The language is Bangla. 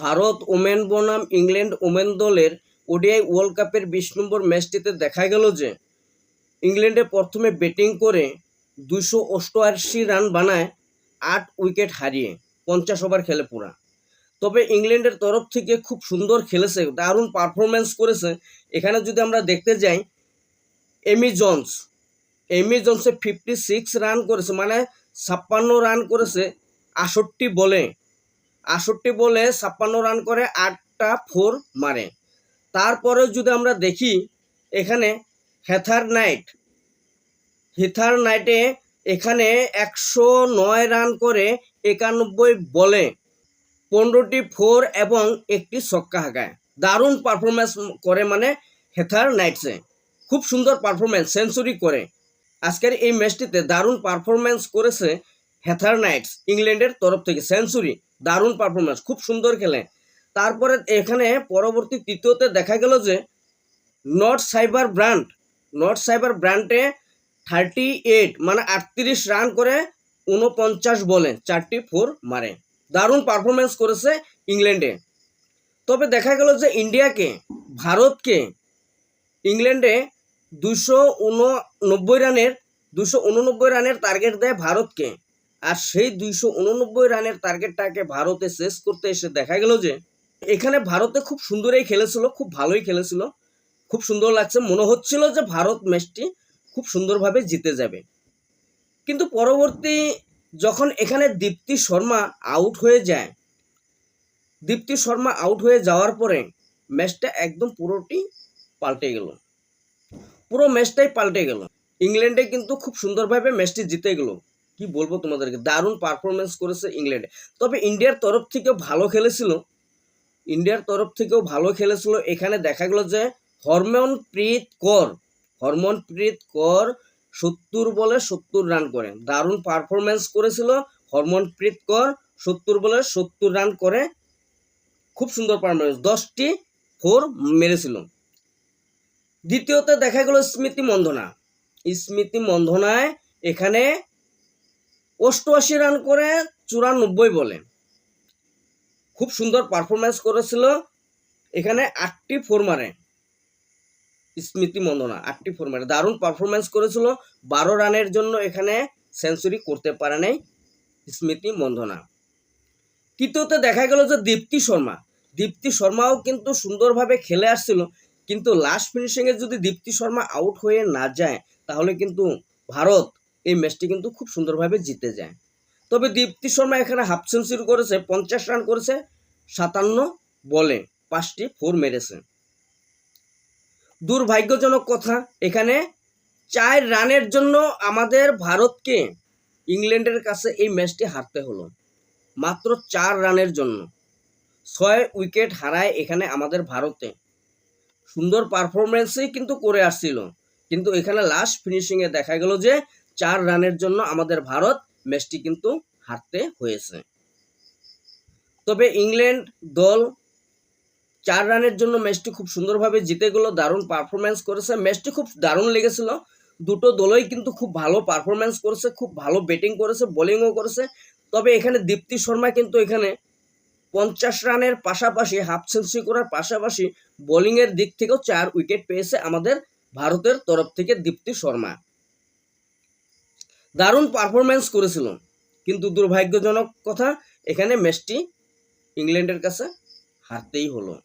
ভারত ওমেন বনাম ইংল্যান্ড ওমেন দলের ওডিআই ওয়ার্ল্ড কাপের বিশ নম্বর ম্যাচটিতে দেখা গেল যে ইংল্যান্ডে প্রথমে ব্যাটিং করে দুশো অষ্টআশি রান বানায় আট উইকেট হারিয়ে পঞ্চাশ ওভার খেলে পুরা। তবে ইংল্যান্ডের তরফ থেকে খুব সুন্দর খেলেছে, দারুণ পারফরমেন্স করেছে। এখানে যদি আমরা দেখতে যাই, এমি জন্স, এমি জন্সে ফিফটি সিক্স রান করেছে মানে ছাপ্পান্ন রান করেছে আষট্টি বলে। আষট্টি বলে ছাপ্পান্ন রান করে আটটা ফোর মারে। তারপরে যদি আমরা দেখি, এখানে হেথার নাইট। হেথার নাইটে এখানে একশো নয় রান করে একানব্বই বলে পনেরোটি ফোর এবং একটি ছক্কা হাঁকায়। দারুণ পারফরমেন্স করে মানে হেথার নাইটসে। খুব সুন্দর পারফরমেন্স সেঞ্চুরি করে। আজকের এই ম্যাচটিতে দারুণ পারফরমেন্স করেছে হেথার নাইটস ইংল্যান্ডের তরফ থেকে। সেঞ্চুরি দারুণ পারফরমেন্স খুব সুন্দর খেলে। তারপরে এখানে পরবর্তী তৃতীয়তে দেখা গেল যে Nat Sciver Brunt Nat Sciver ব্র্যান্ডে থার্টি এইট মানে আটত্রিশ রান করে উনপঞ্চাশ বলে, চারটি ফোর মারে। দারুণ পারফরমেন্স করেছে ইংল্যান্ডে। তবে দেখা গেল যে, ইন্ডিয়াকে, ভারতকে, ইংল্যান্ডে দুশো উননব্বই রানের দুশো উননব্বই রানের টার্গেট দেয় ভারতকে। আর সেই দুইশো উননব্বই রানের টার্গেটটাকে ভারতে শেষ করতে এসে দেখা গেল যে, এখানে ভারতে খুব সুন্দরই খেলেছিল, খুব ভালোই খেলেছিল। খুব সুন্দর লাগছে, মনে হচ্ছিল যে ভারত ম্যাচটি খুব সুন্দরভাবে জিতে যাবে। কিন্তু পরবর্তী যখন এখানে দীপ্তি শর্মা আউট হয়ে যায়, দীপ্তি শর্মা আউট হয়ে যাওয়ার পরে ম্যাচটা একদম পুরোটি পাল্টে গেল। পুরো ম্যাচটাই পাল্টে গেল। ইংল্যান্ডে কিন্তু খুব সুন্দরভাবে ম্যাচটি জিতে গেল। কি বলব তোমাদেরকে? দারুণ পারফরমেন্স করেছে ইংল্যান্ডে। তবে ইন্ডিয়ার তরফ থেকেও ভালো খেলেছিল। ইন্ডিয়ার তরফ থেকেও ভালো খেলেছিল। এখানে দেখা গেল যে হরমনপ্রীত কর হরমনপ্রীত কর সত্তর বলে সত্তর রান করে। দারুণ পারফরমেন্স করেছিল হরমনপ্রীত কর সত্তর বলে সত্তর রান করে। খুব সুন্দর পারফরমেন্স দশটি ফোর মেরেছিল। দ্বিতীয়তে দেখা গেল স্মৃতি মন্ধনা স্মৃতি মন্ধনায় এখানে অষ্টআশি রান করে চুরানব্বই বলে। খুব সুন্দর পারফরমেন্স করেছিল। এখানে আটটি ফোর মারে। স্মৃতি মন্দনা, আটটি ফোর মারে। দারুণ পারফরমেন্স করেছিল। বারো রানের জন্য এখানে সেঞ্চুরি করতে পারে নাই স্মৃতি মন্দনা। তৃতীয়তে দেখা গেল যে দীপ্তি শর্মা। দীপ্তি শর্মাও কিন্তু সুন্দরভাবে খেলে আসছিল। কিন্তু লাস্ট ফিনিশিংয়ে যদি দীপ্তি শর্মা আউট হয়ে না যায়, তাহলে কিন্তু ভারত এই ম্যাচটি কিন্তু খুব সুন্দরভাবে জিতে যায়। তবে দীপ্তি শর্মা এখানে হাফ সেঞ্চুরি করেছে, পঞ্চাশ রান করেছে, সাতান্ন বলে পাঁচটি ফোর মেরেছে। দুর্ভাগ্যজনক কথা, এখানে চার রানের জন্য আমাদের ভারতকে ইংল্যান্ডের কাছে এই ম্যাচটি হারতে হলো। মাত্র চার রানের জন্য। ছয় উইকেট হারায় এখানে আমাদের ভারতে। সুন্দর পারফরমেন্সই কিন্তু করে আসছিল। কিন্তু এখানে লাস্ট ফিনিশিংয়ে দেখা গেল যে চার রানের জন্য আমাদের ভারত ম্যাচটি কিন্তু হারতে হয়েছে। তবে ইংল্যান্ড দল চার রানের জন্য ম্যাচটি খুব সুন্দরভাবে জিতে গেল, দারুণ পারফরমেন্স করেছে। ম্যাচটি খুব দারুণ লেগেছিল। দুটো দলই কিন্তু খুব ভালো পারফরমেন্স করেছে, খুব ভালো ব্যাটিং করেছে বোলিংও করেছে। তবে এখানে দীপ্তি শর্মা কিন্তু এখানে পঞ্চাশ রানের পাশাপাশি হাফ সেঞ্চুরি করার পাশাপাশি বোলিংয়ের দিক থেকেও চার উইকেট পেয়েছে আমাদের ভারতের তরফ থেকে দীপ্তি শর্মা। দারুণ পারফরমেন্স করেছিল। কিন্তু দুর্ভাগ্যজনক কথা এখানে ম্যাচটি ইংল্যান্ডের কাছে হারতেই হলো।